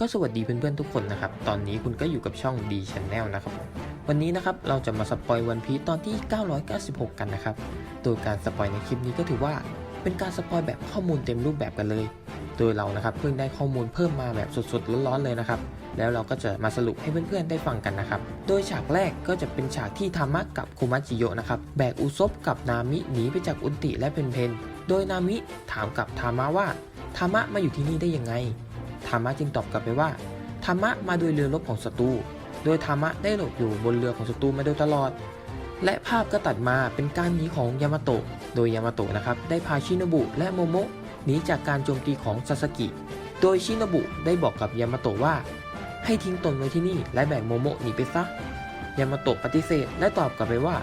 ก็สวัสดีเพื่อนๆทุกคนนะครับ ตอนนี้คุณก็อยู่กับช่อง D Channel นะครับผมวันนี้นะครับเราจะมาสปอยวันพีตอนที่ 996 กันนะครับ โดยการสปอยในคลิปนี้ก็ถือว่าเป็นการสปอยแบบข้อมูลเต็มรูปแบบกันเลย โดยเรานะครับเพิ่งได้ข้อมูลเพิ่มมาแบบสดๆร้อนๆเลยนะครับ แล้วเราก็จะมาสรุปให้เพื่อนๆได้ฟังกันนะครับ โดยฉากแรกก็จะเป็นฉากที่ทามะกับโคมัจิโยะนะครับ แบกอุซบกับนามิหนีไปจากอุนติและเพนเพน โดยนามิถามกับทามะว่าทามะมาอยู่ที่นี่ได้ยังไง ทามะจึงตอบกลับไปว่าทามะมาโดยเรือรบของศัตรู โดยทามะได้หลบอยู่บนเรือของศัตรูมาโดยตลอด และภาพก็ตัดมาเป็นการหนีของยามาโตะ โดยยามาโตะนะครับได้พาชินบุและโมโมะหนีจากการโจมตีของซาสกิ โดยชินบุได้บอกกับยามาโตะว่า ให้ทิ้งตนไว้ที่นี่และแบ่งโมโมะหนีไปซะ ยามาโตะปฏิเสธและตอบกลับไปว่า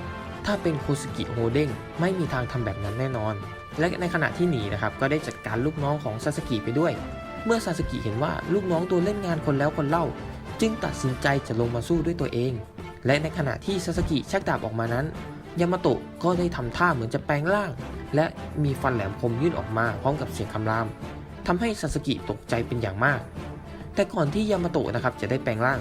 ถ้าเป็นโคสกิโฮเด้งไม่มีทางทำแบบนั้นแน่นอน และในขณะที่หนีนะครับก็ได้จัดการลูกน้องของซาสกิไปด้วย เมื่อซาสกิเห็นว่าลูกน้องตัวเล่นงานคนแล้วคนเล่า จึงตัดสินใจจะลงมาสู้ด้วยตัวเอง และในขณะที่ซาสกิชักดาบออกมานั้น ยามาโตะก็ได้ทำท่าเหมือนจะแปลงร่าง และมีฟันแหลมคมยื่นออกมาพร้อมกับเสียงคำรามทำให้ซาสกิตกใจเป็นอย่างมาก แต่ก่อนที่ยามาโตะนะครับจะได้แปลงร่าง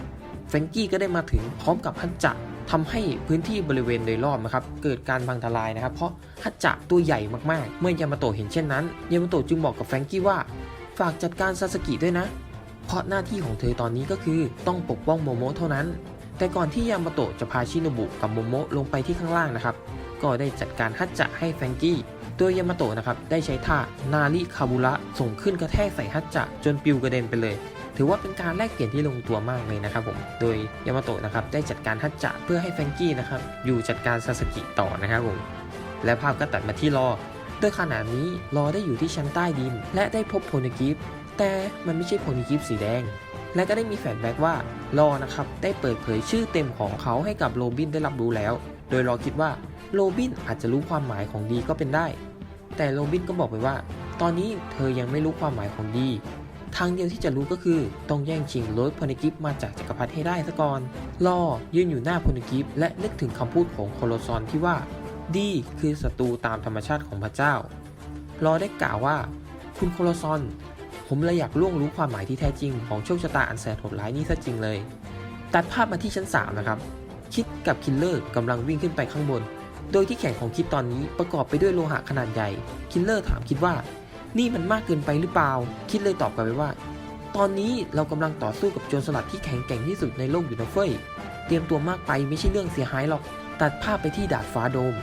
แฟงกี้ก็ได้มาถึงพร้อมกับฮัจจะทำให้พื้นที่บริเวณโดยรอบนะครับเกิดการพังทลายนะครับ เพราะฮัจจะตัวใหญ่มากๆ เมื่อยามาโตะเห็นเช่นนั้นยามาโตะจึงบอกกับแฟรงกี้ว่า ฝากจัดการซาสกิด้วยนะ เพราะหน้าที่ของเธอตอนนี้ก็คือต้องปกป้องโมโมะเท่านั้น แต่ก่อนที่ยามาโตะจะพาชิโนบุกับโมโมะลงไปที่ข้างล่างนะครับ ก็ได้จัดการฮัจจะให้แฟงกี้โดยยามาโตะนะครับได้ใช้ท่านาริคาบุระส่งขึ้นกระแทกใส่ฮัจจะจนปิวกระเด็นไปเลย ถือว่าเป็นการแลกเปลี่ยนที่ลงตัวมากเลยนะครับผมโดยยามาโตะนะครับได้จัดการฮัจจะเพื่อให้แฟงกี้นะครับอยู่จัดการซาสกิต่อนะครับผมและภาพก็ตัดมาที่รอ โดยขณะนี้รอได้อยู่ที่ชั้นใต้ดิน และได้พบโพนิกิฟแต่มันไม่ใช่โพนิกิฟสีแดง และก็ได้มีแฟนแบ็กว่ารอนะครับได้เปิดเผยชื่อเต็มของเขาให้กับโรบินได้รับรู้แล้ว โดยรอคิดว่าโรบินอาจจะรู้ความหมายของดีก็เป็นได้ แต่โรบินก็บอกไปว่า ตอนนี้เธอยังไม่รู้ความหมายของดีทางเดียวที่จะรู้ก็คือต้องแย่งชิงรถพนิกิฟมาจากจักรพรรดิให้ได้ซะก่อน รอยืนอยู่หน้าพนิกิฟและนึกถึงคำพูดของโคโลซอนที่ว่า ดีคือศัตรูตามธรรมชาติของพระเจ้า รอได้กล่าวว่า คุณโคโลซอน ผมเลยอยากล่วงรู้ความหมายที่แท้จริงของโชคชะตาอันแสนโหดร้ายนี้ซะจริงเลย ตัดภาพมาที่ชั้น 3 นะครับ คิดกับคิลเลอร์กำลังวิ่งขึ้นไปข้างบน โดยที่แขนของคิดตอนนี้ประกอบไปด้วยโลหะขนาดใหญ่ คิลเลอร์ถามคิดว่า นี่มันมากเกินไปหรือเปล่า คิดเลยตอบกลับไปว่า ตอนนี้เรากำลังต่อสู้กับโจรสลัดที่แข็งแกร่งที่สุดในโลกอยู่นะเฟ้ย เตรียมตัวมากไปไม่ใช่เรื่องเสียหายหรอก ตัดภาพไปที่ดาดฟ้าโดม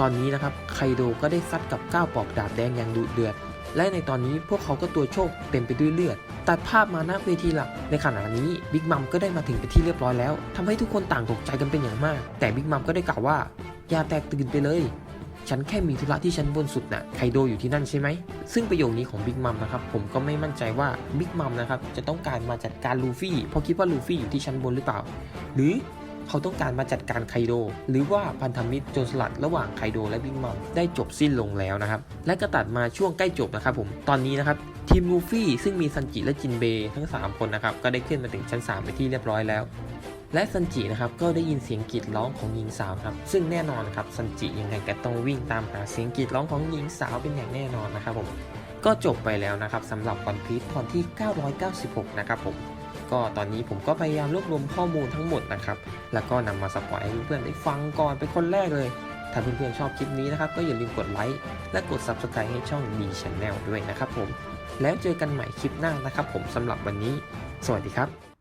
ตอนนี้นะครับไคโดก็ได้ซัดกับก้าวปอกดาบแดงอย่างดุเดือด และในตอนนี้พวกเขาก็ตัวโชคเต็มไปด้วยเลือด ตัดภาพมาหน้าเวทีหลัก ในขณะนี้บิ๊กมัมก็ได้มาถึงเป็นที่เรียบร้อยแล้วทำให้ทุกคนต่างตกใจกันเป็นอย่างมาก แต่บิ๊กมัมก็ได้กล่าวว่า อย่าแตกตื่นไปเลยฉันแค่มีธุระที่ชั้นบนสุดน่ะไคโดอยู่ที่นั่นใช่ไหม ซึ่งประโยคนี้ของบิ๊กมัมนะครับ ผมก็ไม่มั่นใจว่าบิ๊กมัมนะครับ จะต้องการมาจัดการลูฟี่ เพราะคิดว่าลูฟี่อยู่ที่ชั้นบนหรือเปล่า หรือ เขาต้องการมาจัดการไคโด หรือว่าพันธมิตรโจรสลัดระหว่างไคโดและบิ๊กมัมได้จบสิ้นลงแล้วนะครับ และก็ตัดมาช่วงใกล้จบนะครับผม ตอนนี้นะครับทีมลูฟี่ซึ่งมีซันจิและจินเบทั้ง 3 คนนะครับก็ได้ขึ้นมาถึงชั้น 3 ไปที่เรียบร้อยแล้วและซันจินะครับก็ได้ยินเสียงกรีดร้องของหญิงสาวครับซึ่งแน่นอนครับซันจิยังไงก็ต้องวิ่งตามหาเสียงกรีดร้องของหญิงสาวเป็นอย่างแน่นอนนะครับผมก็จบไปแล้วนะครับสำหรับวันพี e ตอนที่ 996 นะครับผม ก็ตอนนี้ผมก็พยายามรวบรวมข้อมูลทั้งหมดนะครับ แล้วก็นำมาสปอยให้เพื่อนๆได้ฟังก่อนเป็นคนแรกเลย ถ้าเพื่อนๆชอบคลิปนี้นะครับ ก็อย่าลืมกดไลค์และกด Subscribe ให้ช่อง B Channel ด้วยนะครับผม แล้วเจอกันใหม่คลิปหน้านะครับผมสำหรับวันนี้ สวัสดีครับ